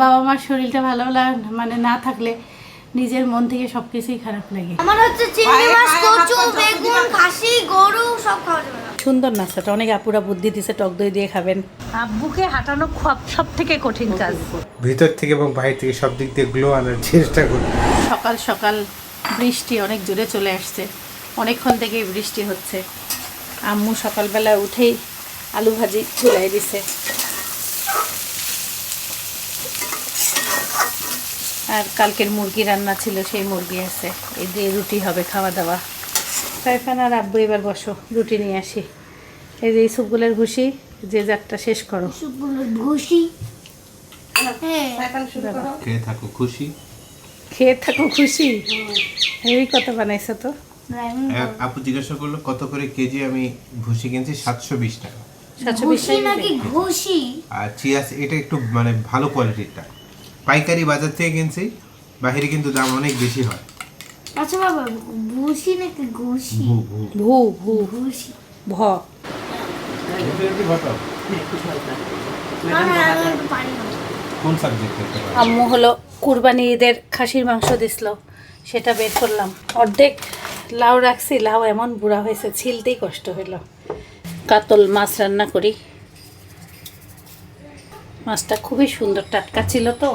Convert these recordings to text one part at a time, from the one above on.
বাবা মার শরীরটা ভালো মানে না থাকলে নিজের মন থেকে সব কিছুই খারাপ লাগে। আমার হচ্ছে চিংড়ি মাছ কচু বেগুন খাসি গরু সব খাওয়া যাবে সুন্দর নাস্তাটা অনেক আপুরা বুদ্ধি দিছে টক দই দিয়ে খাবেন। আব্বুকে হাঁটানো খুব সব থেকে কঠিন কাজ। ভিতর থেকে এবং বাইরে থেকে সব দিক দিয়ে গ্লো আনার চেষ্টা করি। সকাল সকাল বৃষ্টি অনেক জোরে চলে আসছে। অনেকক্ষণ থেকেই বৃষ্টি হচ্ছে। আম্মু সকালবেলা উঠেই আলু ভাজি ঝুলাই দিছে। আর কালকের মুরগি রান্না ছিল সেই মুরগি আছে। এই দিয়ে রুটি হবে খাওয়া দাওয়া। সাইফান আর আব্বু এবার বসো রুটি নিয়ে আসি। এই যে এই সুপগুলোর ঘুষি যে যারটা শেষ করো। ঘুষি? হ্যাঁ। খেয়ে থাকো খুশি? খেয়ে থাকো খুশি? এই কথা বানাইছো তো। আপু জিজ্ঞাসা করল কত করে কেজি আমি ভুসি কিনছি? সাতশো বিশ টাকা। সাতশো বিশ নাকি ঘুষি? আর চিয়াস এটা একটু মানে ভালো কোয়ালিটিরটা পাইকারি বাজার থেকে কিনছি বাহিরে কিন্তু দাম অনেক বেশি হয়। আচ্ছা বাবা ঘুষি নাকি ঘুষি? ভু ভু। ভু ভু। ঘুষি। ভ। পারি না কোন আম্মু হলো কুরবানি ঈদের খাসির মাংস দিছিল সেটা বের করলাম। অর্ধেক লাউ রাখছি লাউ এমন বুড়া হয়েছে ছিলতেই কষ্ট হইল। কাতল মাছ রান্না করি। মাছটা খুবই সুন্দর টাটকা ছিল তো।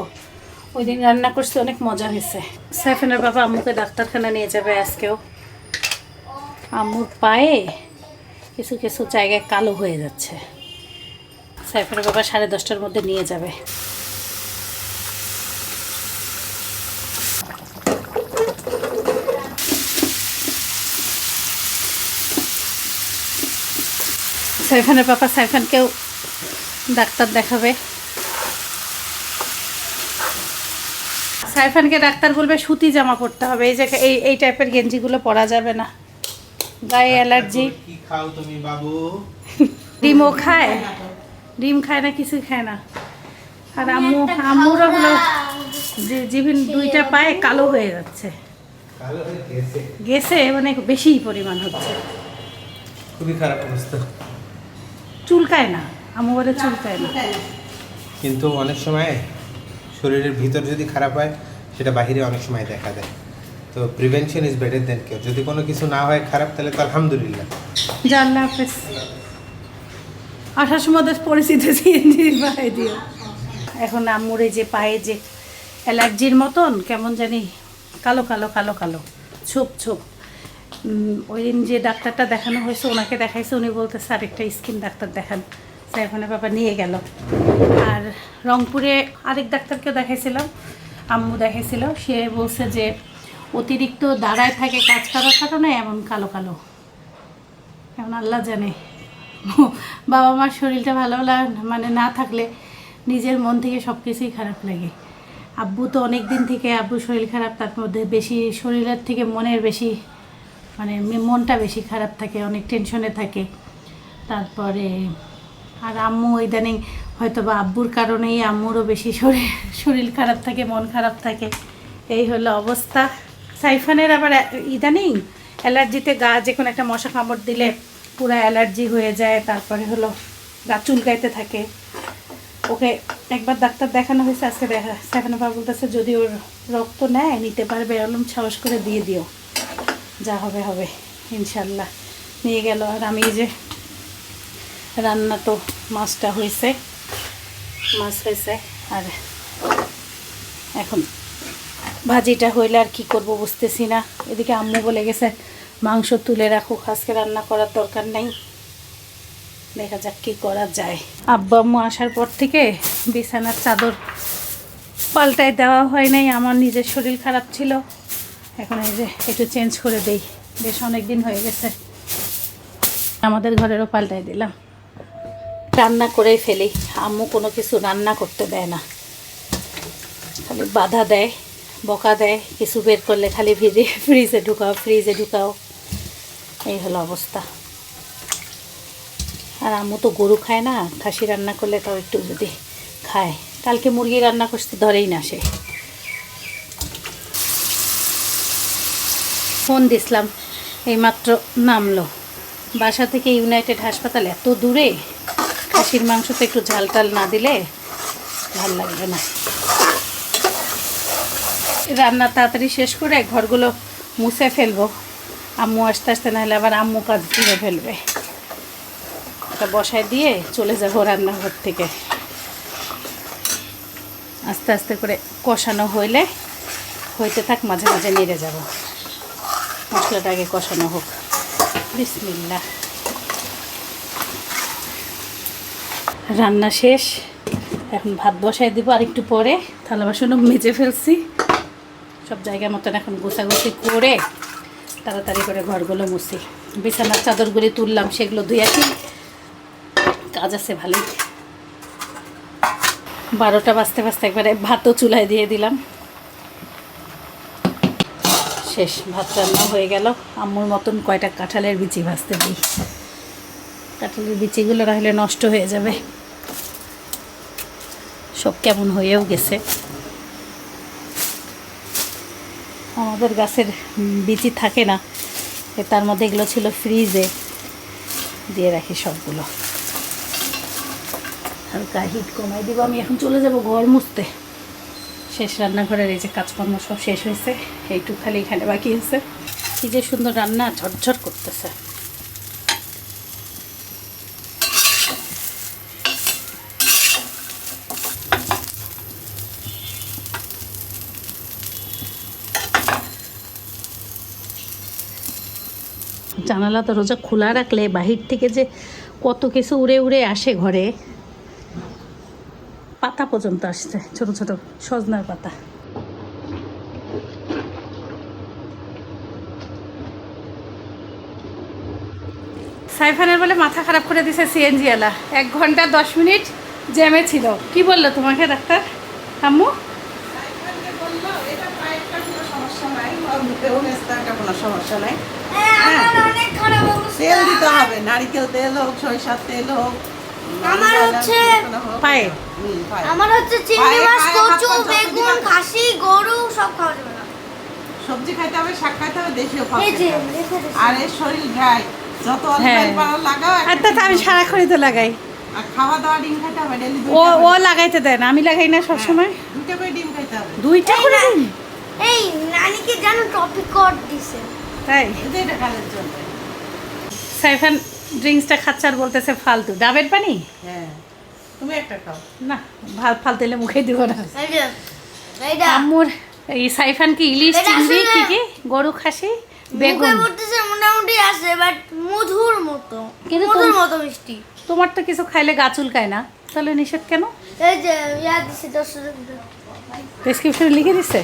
ওই দিন রান্না করছি অনেক মজা হয়েছে। সাইফানের বাবা আম্মুকে ডাক্তারখানা নিয়ে যাবে আজকেও। আম্মুর পায়ে কিছু কিছু জায়গায় কালো হয়ে যাচ্ছে। সাইফানের বাবা সাড়ে দশটার মধ্যে নিয়ে যাবে। সাইফানের পাপা সাইফানকেও ডাক্তার দেখাবে। সাইফানকে ডাক্তার বলবে সুতি জামা পরতে হবে। এই যে এই এই টাইপের গেঞ্জিগুলো পরা যাবে না। গায়ে অ্যালার্জি। কি খাও তুমি বাবু? ডিমও খায়? ডিম খায় না কিছুই খায় না। আর আম্মু আম্মুরও হলো যে জিভিন দুইটা পায়ে কালো হয়ে যাচ্ছে। কালো হয়ে গেছে। গেছে মানে বেশিই পরিমাণ হচ্ছে। খুবই খারাপ অবস্থা। চুলকায় না। আম্মু বলে চুলকায় না। কিন্তু অনেক সময় শরীরের ভিতর যদি খারাপ হয়, সেটা বাইরে অনেক সময় দেখা দেয়। তো প্রিভেনশন ইজ বেটার দেন কেউ যদি কোনো কিছু না হয় খারাপ, তাহলে তো আলহামদুলিল্লাহ। যা আল্লাহ হাফেজ। পরিচিত এখন আম্মুর যে পায়ে যে অ্যালার্জির মতন, কেমন জানি কালো কালো কালো কালো, ছোপ ছোপ। ওই দিন যে ডাক্তারটা দেখানো হয়েছে, ওনাকে দেখাইছে, উনি বলতেছে, আরেকটা স্কিন ডাক্তার দেখান। সাইফানের বাবা নিয়ে গেল। আর রংপুরে আরেক ডাক্তারকে দেখাইছিলাম, আম্মু দেখাইছিল। সে বলছে যে অতিরিক্ত দাঁড়ায় থাকে কাজ করার কারণে এমন কালো কালো। এমন আল্লাহ জানে। বাবা মার শরীরটা ভালো মানে না থাকলে নিজের মন থেকে সব কিছুই খারাপ লাগে। আব্বু তো অনেক দিন থেকে আব্বু শরীর খারাপ, তার মধ্যে বেশি শরীরের থেকে মনের বেশি মানে মনটা বেশি খারাপ থাকে, অনেক টেনশনে থাকে। তারপরে আর আম্মু ইদানিং হয়তো বা আব্বুর কারণেই আম্মুরও বেশি শরীর শরীর খারাপ থাকে, মন খারাপ থাকে। এই হলো অবস্থা। সাইফানের আবার ইদানিং অ্যালার্জিতে গা যে কোনো একটা মশা কামড় দিলে পুরো অ্যালার্জি হয়ে যায়, তারপরে হলো গা চুলকাইতে থাকে। ওকে একবার ডাক্তার দেখানো হয়েছে, আজকে দেখা সাইফানের বাবা বলতেছে যদি ওর রক্ত নেয়, নিতে পারবে এরকম সাহস করে দিয়ে দিও। যা হবে হবে, ইনশাল্লাহ। নিয়ে গেল। আর আমি যে রান্না তো মাছটা হয়েছে। মাছ হয়েছে। আর এখন ভাজিটা হইলে আর কি করব বুঝতেছি না। এদিকে আম্মু বলে গেছে, মাংস তুলে রাখো আজকে রান্না করার দরকার নেই। দেখা যাক কী করা যায়। আব্বা আম্মু আসার পর থেকে বিছানার চাদর পাল্টায় দেওয়া হয় নাই, আমার নিজের শরীর খারাপ ছিল। এখন এই যে একটু চেঞ্জ করে দেই, বেশ অনেক দিন হয়ে গেছে। আমাদের ঘরেরও পাল্টায় দিলাম। রান্না করেই ফেলি। আম্মু কোনো কিছু রান্না করতে দেয় না। খালি বাধা দেয়, বকা দেয়, কিছু বের করলে খালি ভিজে ফ্রিজে ঢুকাও ফ্রিজে ঢুকাও। এই হলো অবস্থা। আর আম্মু তো গরু খায় না, খাসি রান্না করলে তাও একটু যদি খায়। কালকে মুরগি রান্না করতে ধরেই না সে। ফোন দিছিলাম, এইমাত্র নামলো। বাসা থেকে ইউনাইটেড হাসপাতাল এত দূরে খাসির মাংস তো একটু ঝাল টাল না দিলে ভালো লাগবে না। রান্না তাড়াতাড়ি শেষ করে ঘরগুলো মুছে ফেলব। আম্মু আস্তে আস্তে নাহলে আবার আম্মু কাজ দিয়ে ফেলবে। ওটা বসায় দিয়ে চলে যাব রান্নাঘর থেকে। আস্তে আস্তে করে কষানো হইলে হইতে থাক মাঝে মাঝে নেড়ে যাব। মশলাটা আগে কষানো হোক। বিসমিল্লা রান্না শেষ। এখন ভাত বসাই দিব আর একটু পরে। থালা বাসনও মেজে ফেলছি। সব জায়গা মতন এখন গোছাগুছি করে তাড়াতাড়ি করে ঘরগুলো মুছি। বিছানার চাদরগুলি তুললাম, সেগুলো আসি। কাজ আছে ভালোই। বারোটা বাজতে বাজতে একবারে ভাতও চুলায় দিয়ে দিলাম। শেষ, ভাত রান্না হয়ে গেল। আম্মুর মতন কয়টা কাঁঠালের বিচি ভাজতে দিই কাঁঠালের বিচিগুলো রাখলে নষ্ট হয়ে যাবে। সব কেমন হয়েও গেছে। আমাদের গাছের বিচি থাকে না তার মধ্যে এগুলো ছিল ফ্রিজে। দিয়ে রাখি সবগুলো। হালকা হিট কমাই দিব। আমি এখন চলে যাব ঘর মুছতে। শেষ রান্নাঘরের এই যে কাজকর্ম সব শেষ হয়েছে। এইটুক খালি এখানে বাকি আছে। কি যে সুন্দর রান্না ঝরঝর করতেছে। জানালা দরজা খোলা রাখলে বাহির থেকে যে কত কিছু উড়ে উড়ে আসে ঘরে। পাতা পর্যন্ত আসছে, ছোট ছোট সজনার পাতা। সাইফানের বলে মাথা খারাপ করে দিছে সিএনজি এলা এক ঘণ্টা দশ মিনিট জ্যামে ছিল। কি বলল তোমাকে ডাক্তার? আম্মু? কোনো সমস্যা নাই অনেক খারাপ অবস্থা তেল দিতে হবে নারিকেল তেল হোক সরিষার তেল হোক আমার হচ্ছে পায়ে আমার হচ্ছে চিংড়ি মাছ কচু বেগুন খাসি গরু সব খাওয়া যাবে না। সবজি খাইতে হবে শাক খাইতে হবে দেশীয়। আর এর শরীর ড্রাই যত হ্যাঁ। অল্প পারো লাগাও একটা আর তো আমি। সারাক্ষণই তো লাগাই। আর খাওয়া দাওয়া ডিম খাইতে হবে ডেলি ও ও লাগাইতে দেয় না আমি লাগাই না সবসময়। দুইটা করে ডিম খাইতে হবে। দুইটা করে এই নানিকে জানো টপিক কর দিছে? তাই? সাইফান ড্রিঙ্কসটা খাচ্ছে আর বলতেছে ফালতু। ডাবের পানি? হ্যাঁ। তুমি একটা খাও। না ভালো ফালতু এলে মুখে দিব না। আম্মুর এই সাইফান কি ইলিশ চিংড়ি কি কি? গরু খাসি মুখে বেগুন মোটামুটি আছে বাট মধুর মতো। কিন্তু মধুর মতো মিষ্টি। তোমার তো কিছু খাইলে গা চুলকায় না। তাহলে নিষেধ কেন? এই যে ইয়া দিছে দশ প্রেসক্রিপশনে লিখে দিছে?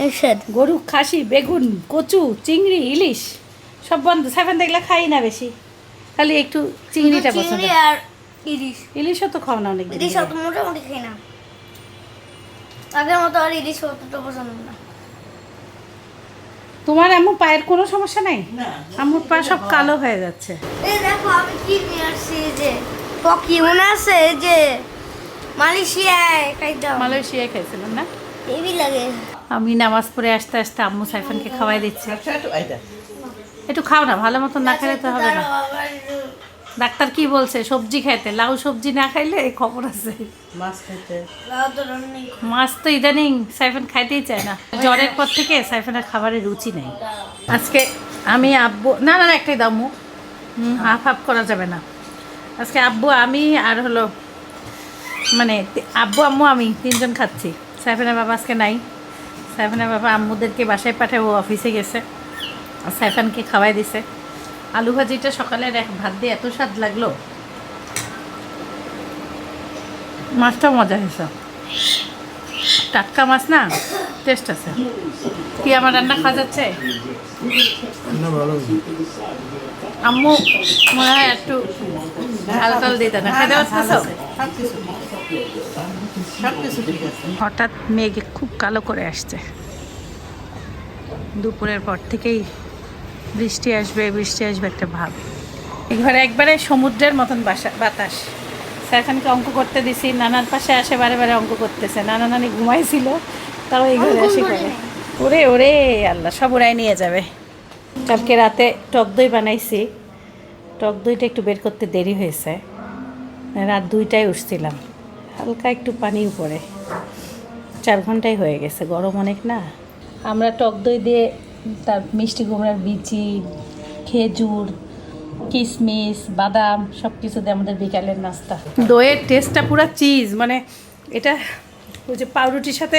নিষেধ গরু খাসি বেগুন কচু চিংড়ি ইলিশ সব বন্ধ। সাইফান দেখলে খাই না বেশি। খালি একটু চিংড়িটা পছন্দ। চিংড়ি আর ইলিশ। ইলিশও তো খাও না অনেক ইলিশ অত মোটামুটি খাই না। আগের মতো আর ইলিশ অতটা পছন্দ না। তোমার এমন পায়ের কোনো সমস্যা নাই? না। আম্মুর পা সব কালো হয়ে যাচ্ছে। এই দেখো আমি কি নিয়ে আসছি এই যে পকি মনে আছে এই যে মালয়েশিয়ায় খাইতাম। মালয়েশিয়ায় খাইছিলাম না? হেভি লাগে। আমি নামাজ পড়ে আসতে আসতে আম্মু সাইফানকে খাওয়াই দিচ্ছি। আচ্ছা একটু খাও না ভালো মতো না খেলে তো হবে না। ডাক্তার কি বলছে? সবজি খাইতে। লাউ সবজি না খাইলে এই খবর আছে। মাছ তো ইদানিং সাইফান খাইতেই চায় না। জ্বরের পর থেকে সাইফানের খাবারের রুচি নেই। আজকে আমি আব্বু না না না, একটাই দাও মু হুম, হাফ হাফ করা যাবে না। আজকে আব্বু আমি আর হলো মানে আব্বু আম্মু আমি তিনজন খাচ্ছি। সাইফানের বাবা আজকে নাই। সাইফানের বাবা আম্মুদেরকে বাসায় পাঠায় ও অফিসে গেছে। আর সাইফানকে খাওয়াই দিছে। আলু ভাজিটা সকালের এক ভাত দিয়ে এত স্বাদ লাগল। মাছটা মজা হয়েছে। টাটকা মাছ না টেস্ট আছে। কি আমার রান্না খাওয়া যাচ্ছে? আম্মু মনে হয় একটু ঝাল টাল দিতে না খেতে পারতেছ? হঠাৎ মেঘে খুব কালো করে আসছে। দুপুরের পর থেকেই বৃষ্টি আসবে বৃষ্টি আসবে একটা ভাব। এই একবারে সমুদ্রের মতন বাসা বাতাস। সাইফানকে অঙ্ক করতে দিছি, নানার পাশে আসে বারে বারে অঙ্ক করতেছে। নানা নানি ঘুমাইছিল, তাও এই ঘরে আসি করে ওরে ওরে, আল্লাহ, সব ওরাই নিয়ে যাবে। কালকে রাতে টক দই বানাইছি। টক দইটা একটু বের করতে দেরি হয়েছে। রাত দুইটায় উঠছিলাম। হালকা একটু পানি উপরে চার ঘন্টাই হয়ে গেছে গরম অনেক না? আমরা টক দই দিয়ে তার মিষ্টি কুমড়ার বিচি খেজুর কিশমিশ বাদাম সব কিছু দিয়ে আমাদের বিকালের নাস্তা। দইয়ের টেস্টটা পুরো চিজ মানে এটা ওই যে পাউরুটির সাথে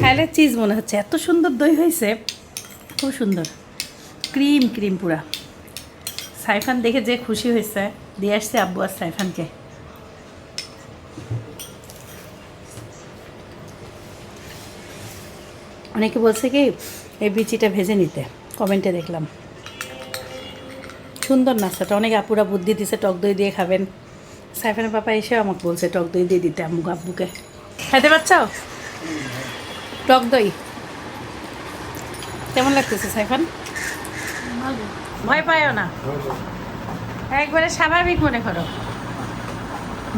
খাইলে চিজ মনে হচ্ছে। এত সুন্দর দই হয়েছে খুব সুন্দর। ক্রিম ক্রিম পুরা। সাইফান দেখে যে খুশি হয়েছে দিয়ে আসছে আব্বু আর সাইফানকে। অনেকে বলছে কি এই বিচিটা ভেজে নিতে। কমেন্টে দেখলাম। সুন্দর নাস্তাটা অনেক আপুরা বুদ্ধি দিছে টক দই দিয়ে খাবেন। সাইফানের পাপা এসে আমাকে বলছে টক দই দিয়ে দিতে আম্মু আব্বুকে। খাইতে পারছ? টক দই। কেমন লাগতেছে সাইফান? ভয় পাইও না। একবারে স্বাভাবিক মনে করো।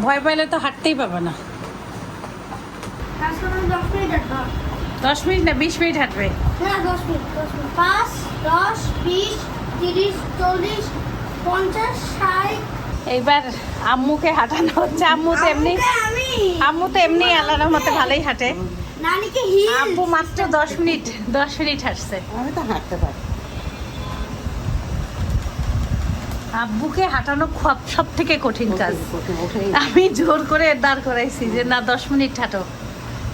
ভয় পাইলে তো হাঁটতেই পাবে না। দশ মিনিট দশ মিনিট না বিশ মিনিট হাঁটবে। দশ মিনিট পাঁচ দশ বিশ তিরিশ চল্লিশ পঞ্চাশ ষাট। এইবার আম্মুকে হাঁটানো হচ্ছে। আম্মু তো এমনি আম্মু তো এমনি আল্লাহর মতে ভালোই হাঁটে। হিল। মাত্র দশ মিনিট দশ মিনিট হাঁটছে। আমি তো হাঁটতে পারি। আব্বুকে হাঁটানো খুব সব থেকে কঠিন কাজ। আমি জোর করে দাঁড় করাইছি যে না দশ মিনিট হাঁটো।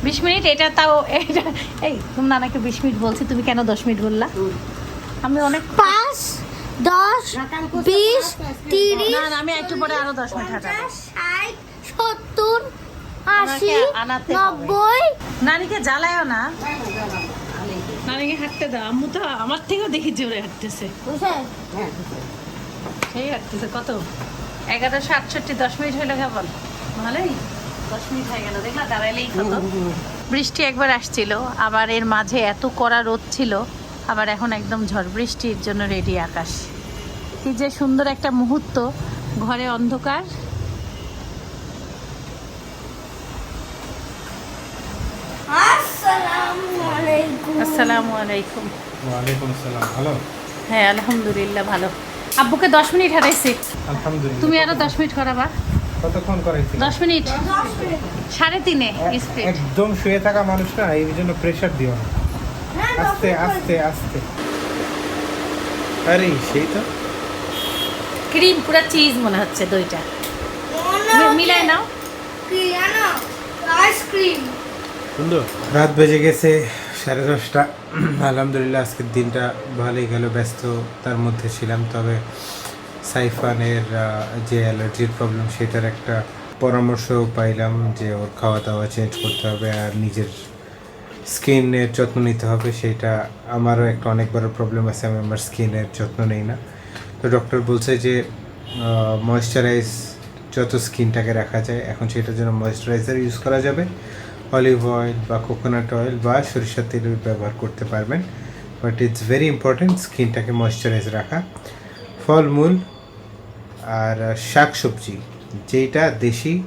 বিশ মিনিট এটা তাও এটা এই তুমি নানাকে বিশ মিনিট বলছি তুমি কেন দশ মিনিট বললা? আমি অনেক পাঁচ দশ বিশ তিরিশ না না আমি একটু পরে আরও দশ মিনিট হাঁটাবো। ষাট সত্তর আশি। নব্বই। নানিকে জ্বালায়ও না। নানিকে হাঁটতে দাও। আম্মু তো আমার থেকেও দেখি জোরে হাঁটতেছে। বুঝছে হ্যাঁ সেই কত? এগারোশো আটষট্টি দশ মিনিট হইল কেবল। ভালোই দশ মিনিট হয়ে গেল দেখলা দাঁড়াইলেই কত। বৃষ্টি একবার আসছিল আবার এর মাঝে এত কড়া রোদ ছিল আবার এখন একদম ঝড় বৃষ্টির জন্য রেডি আকাশ। কি যে সুন্দর একটা মুহূর্ত ঘরে অন্ধকার। আসসালামু আলাইকুম। আসসালামু আলাইকুম। ওয়ালাইকুম আসসালাম ভালো? হ্যাঁ আলহামদুলিল্লাহ ভালো। আব্বুকে দশ মিনিট হাঁটাইছি আলহামদুলিল্লাহ। তুমি আরও দশ মিনিট করাবা। কতক্ষণ করাইছি? দশ মিনিট। দশ মিনিট সাড়ে তিনে স্পিড একদম শুয়ে থাকা মানুষ না এই জন্য প্রেশার দিও না। আস্তে আস্তে আস্তে। আরে সেই তো। ক্রিম পুরো চিজ মনে হচ্ছে দইটা। মিলাই নাও। কি আইসক্রিম সুন্দর। রাত বেজে গেছে। সাড়ে দশটা। আলহামদুলিল্লাহ, আজকের দিনটা ভালোই গেল, ব্যস্ত তার মধ্যে ছিলাম। তবে সাইফানের যে অ্যালার্জির প্রবলেম সেটার একটা পরামর্শ পাইলাম যে ওর খাওয়া দাওয়া চেঞ্জ করতে হবে আর নিজের স্কিনের যত্ন নিতে হবে। সেটা আমারও একটা অনেক বড় প্রবলেম আছে, আমি আমার স্কিনের যত্ন নেই না। তো ডক্টর বলছে যে ময়শ্চারাইজ যত স্কিনটাকে রাখা যায়, এখন সেটার জন্য ময়শ্চারাইজার ইউজ করা যাবে। অলিভ অয়েল বা কোকোনাট অয়েল বা সরিষার তেল ব্যবহার করতে পারবেন বাট ইটস ভেরি ইম্পর্টেন্ট স্কিনটাকে ময়শ্চারাইজ রাখা। ফলমূল আর শাক সবজি যেটা দেশি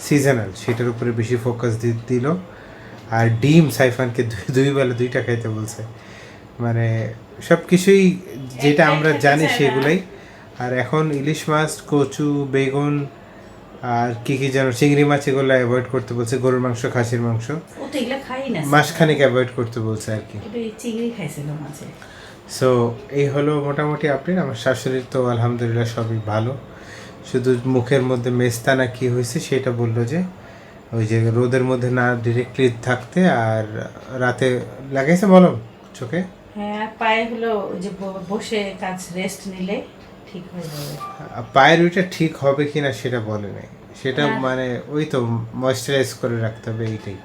সিজনাল সেটার উপরে বেশি ফোকাস দিল। আর ডিম সাইফানকে দুই- বেলা দুইটা খাইতে বলছে। মানে সব কিছুই যেটা আমরা জানি সেগুলোই। আর এখন ইলিশ মাছ কচু বেগুন আর কি কি যেন চিংড়ি মাছ এগুলো অ্যাভয়েড করতে বলছে গরুর মাংস খাসির মাংস। ও তো এগুলো খাই না। মাসখানেক অ্যাভয়েড করতে বলছে আর কি। চিংড়ি খাইছিল মাঝে। সো এই হলো মোটামুটি আপডেট আমার শাশুড়ির তো আলহামদুলিল্লাহ সবই ভালো। শুধু মুখের মধ্যে মেস্তা না কি হয়েছে সেটা বলল যে ওই যে রোদের মধ্যে না ডিরেক্টলি থাকতে আর রাতে লাগাইছে বলো চোখে? হ্যাঁ পায়ে হলো যে বসে কাজ রেস্ট নিলে। ঠিক হয়ে যাবে। পায়ের ওইটা ঠিক হবে কি না সেটা বলে নাই। সেটা হ্যাঁ। মানে ওই তো ময়শ্চারাইজ করে রাখতে হবে এইটাই।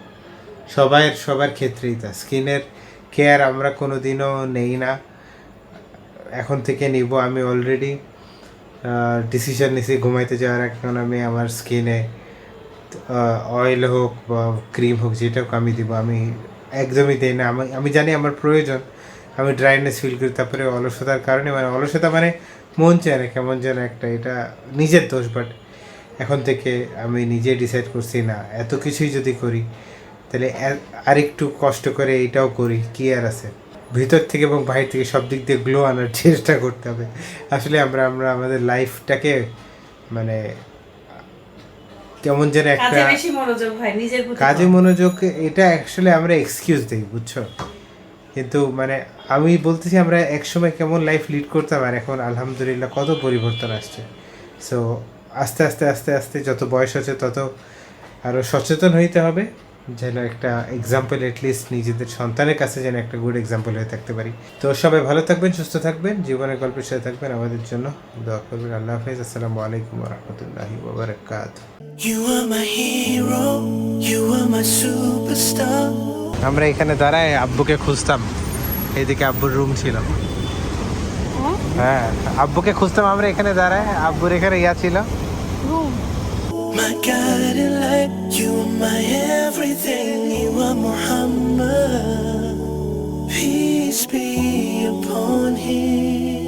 সবার সবার ক্ষেত্রেই তা। স্কিনের কেয়ার আমরা কোনো দিনও নেই না। এখন থেকে নিব আমি অলরেডি ডিসিশন নিছি ঘুমাইতে যাওয়ার আগে। কারণ আমি আমার স্কিনে অয়েল হোক বা ক্রিম হোক যেটা হোক আমি দিব। আমি একদমই দিই না। আমি আমি জানি আমার প্রয়োজন। আমি ড্রাইনেস ফিল করি তারপরে অলসতার কারণে। মানে অলসতা মানে মন চায় না কেমন যেন একটা এটা নিজের দোষ বাট এখন থেকে আমি নিজে ডিসাইড করছি না এত কিছুই যদি করি তাহলে আরেকটু কষ্ট করে এটাও করি কি আর আছে? ভিতর থেকে এবং বাইরে থেকে সব দিক দিয়ে গ্লো আনার চেষ্টা করতে হবে। আসলে আমরা আমরা আমাদের লাইফটাকে মানে কেমন যেন একটা কাজে মনোযোগ এটা অ্যাকচুয়ালি আমরা এক্সকিউজ দিই বুঝছ? কিন্তু মানে আমি বলতেছি আমরা একসময় কেমন লাইফ লিড করতাম আর এখন আলহামদুলিল্লাহ কত পরিবর্তন আসছে। সো আস্তে আস্তে আস্তে আস্তে যত বয়স হচ্ছে তত আরও সচেতন হইতে হবে যেন একটা এক্সাম্পল লিস্ট নিজেদের সন্তানের কাছে যেন একটা গুড এক্সাম্পল হয়ে থাকতে পারি। তো সবাই ভালো থাকবেন সুস্থ থাকবেন জীবনের গল্পের সাথে থাকবেন আমাদের জন্য দোয়া করবেন। আল্লাহ হাফিজ আসসালামু আলাইকুম রহমতুল্লাহি ওবরাকাত You are my hero, you are my superstar. আমরা এখানে দাঁড়ায় আব্বুকে খুঁজতাম। এদিকে আব্বুর রুম ছিল। হ্যাঁ? হ্যাঁ? আব্বুকে খুঁজতাম আমরা এখানে দাঁড়ায়। আব্বুর এখানে ইয়া ছিল। He's be upon him.